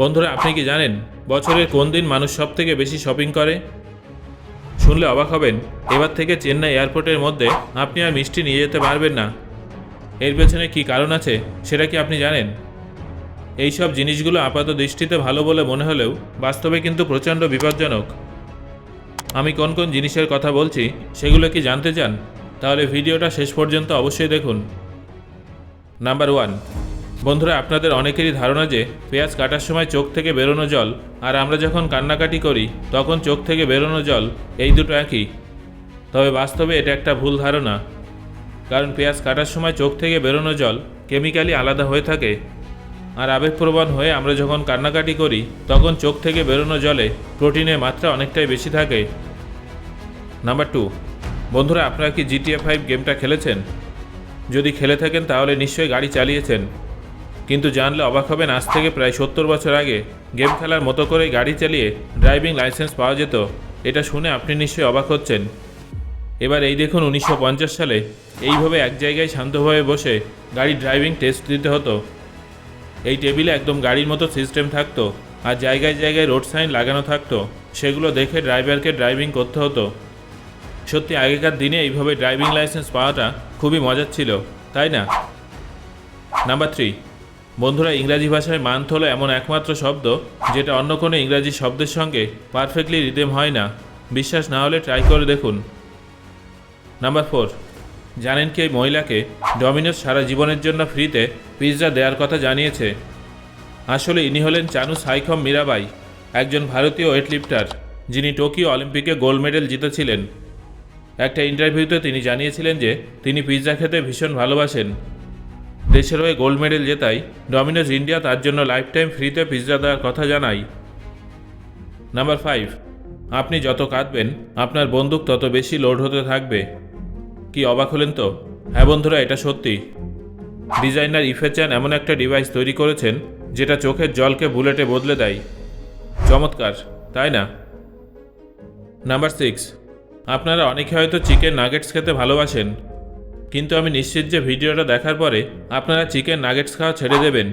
বন্ধুরা, আপনি কি জানেন বছরের কোন দিন মানুষ সব থেকে বেশি শপিং করে? শুনলে অবাক হবেন, এবার থেকে চেন্নাই এয়ারপোর্টের মধ্যে আপনি আর মিষ্টি নিয়ে যেতে পারবেন না। এর পেছনে কি কারণ আছে, সেটা কি আপনি জানেন? এই সব জিনিসগুলো আপাত দৃষ্টিতে ভালো বলে মনে হলেও বাস্তবে কিন্তু প্রচণ্ড বিপজ্জনক। আমি কোন কোন জিনিসের কথা বলছি, সেগুলো কি জানতে চান? তাহলে ভিডিওটা শেষ পর্যন্ত অবশ্যই দেখুন। নাম্বার ওয়ান বন্ধুরা, আপনাদের অনেকেরই ধারণা যে পেঁয়াজ কাটার সময় চোখ থেকে বেরোনো জল, আর আমরা যখন কান্নাকাটি করি, তখন চোখ থেকে বেরোনো জল, এই দুটো একই। তবে বাস্তবে এটা একটা ভুল ধারণা, কারণ পেঁয়াজ কাটার সময় চোখ থেকে বেরোনো জল কেমিক্যালি আলাদা হয়ে থাকে, আর আবেগপ্রবণ হয়ে আমরা যখন কান্নাকাটি করি, তখন চোখ থেকে বেরোনো জলে প্রোটিনের মাত্রা অনেকটাই বেশি থাকে। নাম্বার টু, বন্ধুরা, আপনারা কি জিটিএ ফাইভ গেমটা খেলেছেন? যদি খেলে থাকেন, তাহলে নিশ্চয়ই গাড়ি চালিয়েছেন। কিন্তু জানলে অবাক হবেন, আজ থেকে প্রায় সত্তর বছর আগে গেম খেলার মতো করে গাড়ি চালিয়ে ড্রাইভিং লাইসেন্স পাওয়া যেত। এটা শুনে আপনি নিশ্চয়ই অবাক হচ্ছেন। এবার এই দেখুন, উনিশশো পঞ্চাশ সালে এইভাবে এক জায়গায় শান্তভাবে বসে গাড়ি ড্রাইভিং টেস্ট দিতে হতো। এই টেবিলে একদম গাড়ির মতো সিস্টেম থাকতো আর জায়গায় জায়গায় রোড সাইন লাগানো থাকতো। সেগুলো দেখে ড্রাইভারকে ড্রাইভিং করতে হতো। সত্যি, আগেকার দিনে এইভাবে ড্রাইভিং লাইসেন্স পাওয়াটা খুবই মজার ছিল, তাই না? Number three. বন্ধুরা, ইংরাজি ভাষায় মান্থ হলো এমন একমাত্র শব্দ যেটা অন্য কোনো ইংরাজি শব্দের সঙ্গে পারফেক্টলি রিদেম হয় না। বিশ্বাস না হলে ট্রাই করে দেখুন। নাম্বার ফোর জানেন কি এই মহিলাকে ডমিনোস সারা জীবনের জন্য ফ্রিতে পিৎজা দেওয়ার কথা জানিয়েছে? আসলে ইনি হলেন চানু সাইখম মীরাবাই, একজন ভারতীয় ওয়েটলিফটার যিনি টোকিও অলিম্পিকে গোল্ড মেডেল জিতেছিলেন। একটা ইন্টারভিউতে তিনি জানিয়েছিলেন যে তিনি পিৎজা খেতে ভীষণ ভালোবাসেন। দেশের হয়ে গোল্ড মেডেল জেতাই ডমিনোজ ইন্ডিয়া তার জন্য লাইফ টাইম ফ্রিতে পিৎজা দেওয়ার কথা জানাই নাম্বার ফাইভ আপনি যত কাঁদবেন, আপনার বন্দুক তত বেশি লোড হতে থাকবে। কি অবাক হলেন তো? হ্যাঁ বন্ধুরা, এটা সত্যি। ডিজাইনার ইফেচান এমন একটা ডিভাইস তৈরি করেছেন, যেটা চোখের জলকে বুলেটে বদলে দেয়। চমৎকার, তাই না? নাম্বার সিক্স আপনারা অনেকে হয়তো চিকেন নাগেটস খেতে ভালোবাসেন। কিন্তু আমি নিশ্চিত যে ভিডিওটা দেখার পরে আপনারা চিকেন নাগেটস খাওয়া ছেড়ে দেবেন।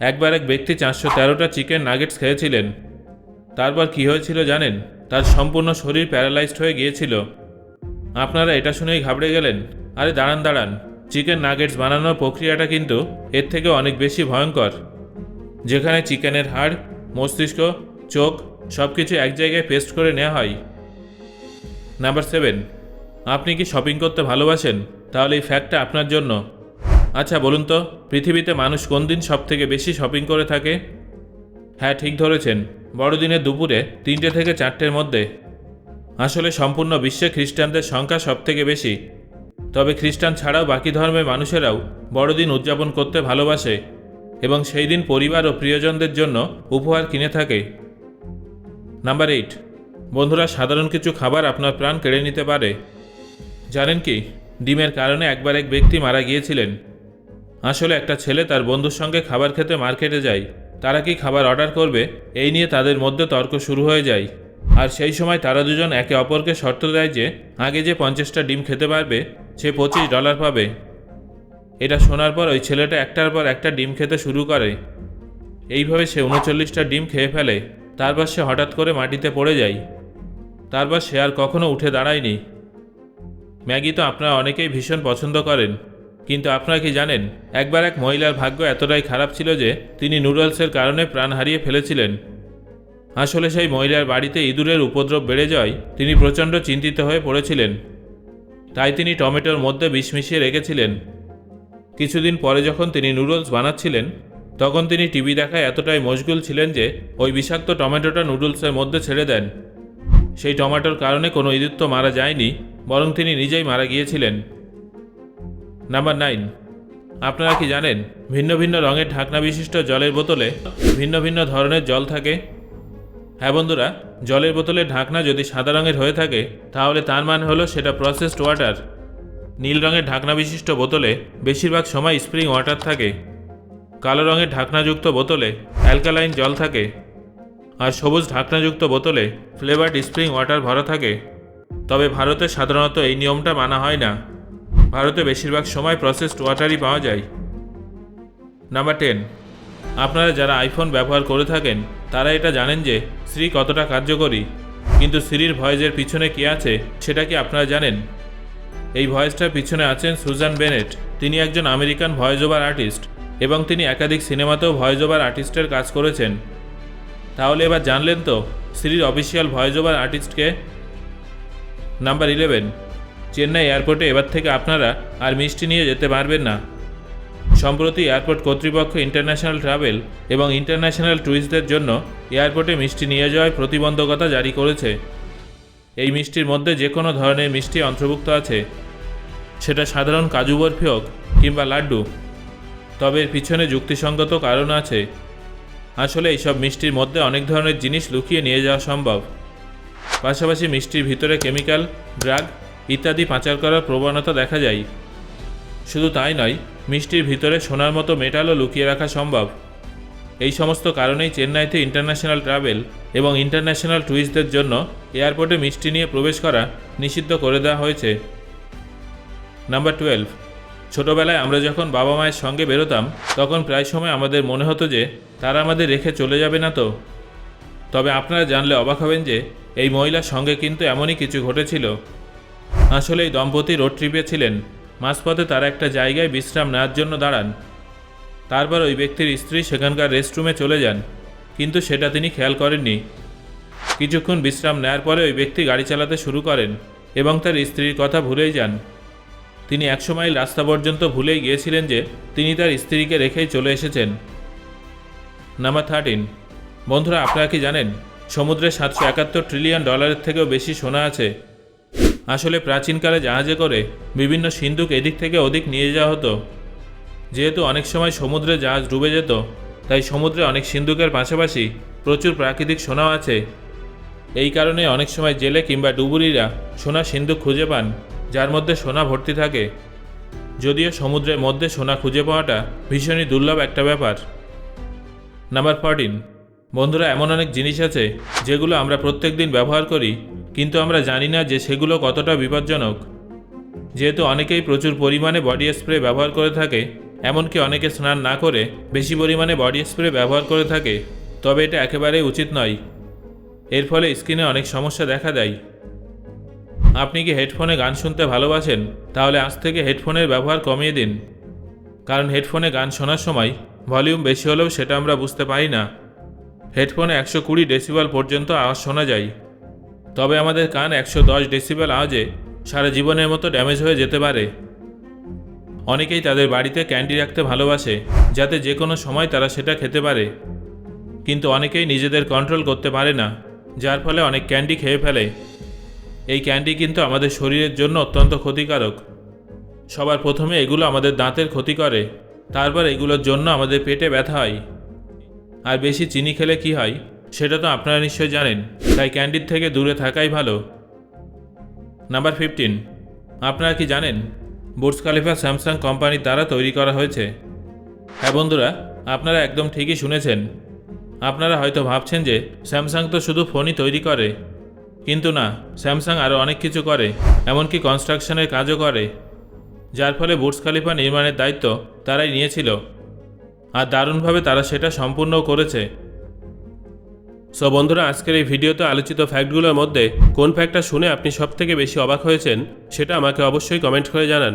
একবার এক ব্যক্তি চারশো তেরোটা চিকেন নাগেটস খেয়েছিলেন। তারপর কি হয়েছিল জানেন? তার সম্পূর্ণ শরীর প্যারালাইজড হয়ে গিয়েছিল। আপনারা এটা শুনেই ঘাবড়ে গেলেন। আরে দাঁড়ান দাঁড়ান। চিকেন নাগেটস বানানোর প্রক্রিয়াটা কিন্তু এর থেকে অনেক বেশি ভয়ঙ্কর। যেখানে চিকেনের হাড়, মস্তিষ্ক, চোখ সব কিছু এক জায়গায় পেস্ট করে নেওয়া হয়। নাম্বার সেভেন, আপনি কি শপিং করতে ভালোবাসেন? তাহলে এই ফ্যাক্টটা আপনার জন্য। আচ্ছা বলুন তো, পৃথিবীতে মানুষ কোন দিন সব থেকে বেশি শপিং করে থাকে? হ্যাঁ ঠিক ধরেছেন। বড়দিনের দুপুরে তিনটে থেকে চারটের মধ্যে। আসলে সম্পূর্ণ বিশ্বে খ্রিস্টানদের সংখ্যা সব থেকে বেশি। তবে খ্রিস্টান ছাড়াও বাকি ধর্মের মানুষেরাও বড়দিন উদযাপন করতে ভালোবাসে এবং সেই দিন পরিবার ও প্রিয়জনদের জন্য উপহার কিনে থাকে। Number eight. বন্ধুরা, সাধারণ কিছু খাবার আপনার প্রাণ কেড়ে নিতে পারে। জানেন কি? ডিমের কারণে একবার এক ব্যক্তি মারা গিয়েছিলেন। আসলে একটা ছেলে তার বন্ধুর সঙ্গে খাবার খেতে মার্কেটে যায়। তারা কি খাবার অর্ডার করবে? এই নিয়ে তাদের মধ্যে তর্ক শুরু হয়ে যায়। আর সেই সময় তারা দুজন একে অপরকে শর্ত দেয় যে, আগে যে পঞ্চাশটা ডিম খেতে পারবে, সে পঁচিশ ডলার পাবে। এটা শোনার পর ওই ছেলেটা একটার পর একটা ডিম খেতে শুরু করে। এইভাবে সে উনচল্লিশটা ডিম খেয়ে ফেলে। তারপর সে হঠাৎ করে মাটিতে পড়ে যায়। তারপর সে আর কখনো উঠে দাঁড়ায়নি। ম্যাগি তো আপনারা অনেকেই ভীষণ পছন্দ করেন। কিন্তু আপনারা কি জানেন, একবার এক মহিলার ভাগ্য এতটাই খারাপ ছিল যে তিনি নুডলসের কারণে প্রাণ হারিয়ে ফেলেছিলেন। আসলে সেই মহিলার বাড়িতে ইঁদুরের উপদ্রব বেড়ে যাওয়ায় তিনি প্রচণ্ড চিন্তিত হয়ে পড়েছিলেন। তাই তিনি টমেটোর মধ্যে বিষ মিশিয়ে রেখেছিলেন। কিছুদিন পরে যখন তিনি নুডলস বানাচ্ছিলেন, তখন তিনি টিভি দেখায় এতটাই মশগুল ছিলেন যে ওই বিষাক্ত টমেটোটা নুডলসের মধ্যে ছেড়ে দেন। সেই টমেটোর কারণে কোনো ইঁদুর তো মারা যায়নি বরং তিনি নিজেই মারা গিয়েছিলেন। নাম্বার নাইন আপনারা কি জানেন, ভিন্ন ভিন্ন রঙের ঢাকনা বিশিষ্ট জলের বোতলে ভিন্ন ভিন্ন ধরনের জল থাকে? হ্যাঁ বন্ধুরা, জলের বোতলে ঢাকনা যদি সাদা রঙের হয়ে থাকে, তাহলে তার মানে হলো সেটা প্রসেসড ওয়াটার নীল রঙের ঢাকনা বিশিষ্ট বোতলে বেশিরভাগ সময় স্প্রিং ওয়াটার থাকে। কালো রঙের ঢাকনাযুক্ত বোতলে অ্যালকালাইন জল থাকে। আর সবুজ ঢাকনাযুক্ত বোতলে ফ্লেভার্ড স্প্রিং ওয়াটার ভরা থাকে। তবে ভারতে সাধারণত এই নিয়মটা মানা হয় না। ভারতে বেশিরভাগ সময় প্রসেসড ওয়াটারই পাওয়া যায়। নাম্বার টেন আপনারা যারা আইফোন ব্যবহার করে থাকেন, তারা এটা জানেন যে শ্রী কতটা কার্যকরী। কিন্তু সিরির ভয়েসের পিছনে কি আছে, সেটা কি আপনারা জানেন? এই ভয়েসটার পিছনে আছেন সুজান বেনেট। তিনি একজন আমেরিকান ভয়েস ওভার আর্টিস্ট এবং তিনি একাধিক সিনেমাতেও ভয়েস ওভার আর্টিস্টের কাজ করেছেন। তাহলে এবার জানলেন তো সিরির অফিসিয়াল ভয়েস ওভার আর্টিস্টকে নাম্বার ইলেভেন। চেন্নাই এয়ারপোর্টে এবার থেকে আপনারা আর মিষ্টি নিয়ে যেতে পারবেন না। সম্প্রতি এয়ারপোর্ট কর্তৃপক্ষ ইন্টারন্যাশনাল ট্রাভেল এবং ইন্টারন্যাশনাল ট্যুরিস্টদের জন্য এয়ারপোর্টে মিষ্টি নিয়ে যাওয়ার প্রতিবন্ধকতা জারি করেছে। এই মিষ্টির মধ্যে যে কোনো ধরনের মিষ্টি অন্তর্ভুক্ত আছে। সেটা সাধারণ কাজু বরফি হোক কিংবা লাড্ডু। তবে এর পিছনে যুক্তিসঙ্গত কারণ আছে। আসলে এইসব মিষ্টির মধ্যে অনেক ধরনের জিনিস লুকিয়ে নিয়ে যাওয়া সম্ভব। পাশাপাশি মিষ্টির ভিতরে কেমিক্যাল, ড্রাগ ইত্যাদি পাচার করার প্রবণতা দেখা যায়। শুধু তাই নয়, মিষ্টির ভিতরে সোনার মতো মেটালও লুকিয়ে রাখা সম্ভব। এই সমস্ত কারণেই চেন্নাইতে ইন্টারন্যাশনাল ট্রাভেল এবং ইন্টারন্যাশনাল ট্যুরিস্টদের জন্য এয়ারপোর্টে মিষ্টি নিয়ে প্রবেশ করা নিষিদ্ধ করে দেওয়া হয়েছে। Number twelve. ছোটোবেলায় আমরা যখন বাবা মায়ের সঙ্গে বেরোতাম, তখন প্রায় সময় আমাদের মনে হতো যে তারা আমাদের রেখে চলে যাবে না তো। তবে আপনারা জানলে অবাক হবেন যে এই মহিলার সঙ্গে কিন্তু এমনই কিছু ঘটেছিল। আসলে এই দম্পতি রোড ট্রিপে ছিলেন। মাঝপথে তারা একটা জায়গায় বিশ্রাম নেওয়ার জন্য দাঁড়ান। তারপর ওই ব্যক্তির স্ত্রী সেখানকার রেস্টরুমে চলে যান। কিন্তু সেটা তিনি খেয়াল করেননি। কিছুক্ষণ বিশ্রাম নেওয়ার পরে ওই ব্যক্তি গাড়ি চালাতে শুরু করেন এবং তার স্ত্রীর কথা ভুলেই যান। তিনি একশো মাইল রাস্তা পর্যন্ত ভুলেই গিয়েছিলেন যে তিনি তার স্ত্রীকে রেখেই চলে এসেছেন। নাম্বার থার্টিন বন্ধুরা, আপনারা কি জানেন, সমুদ্রে সাতশো একাত্তর ট্রিলিয়ন ডলারের থেকেও বেশি সোনা আছে। আসলে প্রাচীনকালে জাহাজে করে বিভিন্ন সিন্ধুক এদিক থেকে ওদিক নিয়ে যাওয়া হতো। যেহেতু অনেক সময় সমুদ্রে জাহাজ ডুবে যেত, তাই সমুদ্রে অনেক সিন্ধুকের পাশাপাশি প্রচুর প্রাকৃতিক সোনাও আছে। এই কারণে অনেক সময় জেলে কিংবা ডুবুরিরা সোনা সিন্ধুক খুঁজে পান, যার মধ্যে সোনা ভর্তি থাকে। যদিও সমুদ্রের মধ্যে সোনা খুঁজে পাওয়াটা ভীষণই দুর্লভ একটা ব্যাপার। নাম্বার ফোরটিন বন্ধুরা, এমন অনেক জিনিস আছে যেগুলো আমরা প্রত্যেক দিন ব্যবহার করি, কিন্তু আমরা জানি না যে সেগুলো কতটা বিপজ্জনক। যেহেতু অনেকেই প্রচুর পরিমাণে বডি স্প্রে ব্যবহার করে থাকে, এমনকি অনেকে স্নান না করে বেশি পরিমাণে বডি স্প্রে ব্যবহার করে থাকে, তবে এটা একেবারেই উচিত নয়। এর ফলে স্কিনে অনেক সমস্যা দেখা দেয়। আপনি কি হেডফোনে গান শুনতে ভালোবাসেন? তাহলে আজ থেকে হেডফোনের ব্যবহার কমিয়ে দিন। কারণ হেডফোনে গান শোনার সময় ভলিউম বেশি হলেও সেটা আমরা বুঝতে পারি না। হেডফোনে একশো কুড়ি ডেসিবেল পর্যন্ত আওয়াজ শোনা যায়। তবে আমাদের কান একশো দশ ডেসিবেল আওয়াজে সারা জীবনের মতো ড্যামেজ হয়ে যেতে পারে। অনেকেই তাদের বাড়িতে ক্যান্ডি রাখতে ভালোবাসে, যাতে যে কোনো সময় তারা সেটা খেতে পারে। কিন্তু অনেকেই নিজেদের কন্ট্রোল করতে পারে না, যার ফলে অনেক ক্যান্ডি খেয়ে ফেলে। এই ক্যান্ডি কিন্তু আমাদের শরীরের জন্য অত্যন্ত ক্ষতিকারক। সবার প্রথমে এগুলো আমাদের দাঁতের ক্ষতি করে, তারপর এগুলোর জন্য আমাদের পেটে ব্যথা হয়। আর বেশি চিনি খেলে কি হয়, সেটা তো আপনারা নিশ্চয়ই জানেন, তাই ক্যান্ডির থেকে দূরে থাকাই ভালো। নাম্বার ফিফটিন আপনারা কি জানেন, বুর্জ খালিফা স্যামসাং কোম্পানির দ্বারা তৈরি করা হয়েছে? হ্যাঁ বন্ধুরা, আপনারা একদম ঠিকই শুনেছেন। আপনারা হয়তো ভাবছেন যে স্যামসাং তো শুধু ফোনই তৈরি করে, কিন্তু না, স্যামসাং আরও অনেক কিছু করে, এমনকি কনস্ট্রাকশনের কাজও করে। যার ফলে বুর্জ খালিফা নির্মাণের দায়িত্ব তারাই নিয়েছিল। আর দারুণভাবে তারা সেটা সম্পূর্ণও করেছে। সো বন্ধুরা, আজকের এই ভিডিওতে আলোচিত ফ্যাক্টগুলোর মধ্যে কোন ফ্যাক্টটা শুনে আপনি সবথেকে বেশি অবাক হয়েছেন, সেটা আমাকে অবশ্যই কমেন্ট করে জানান।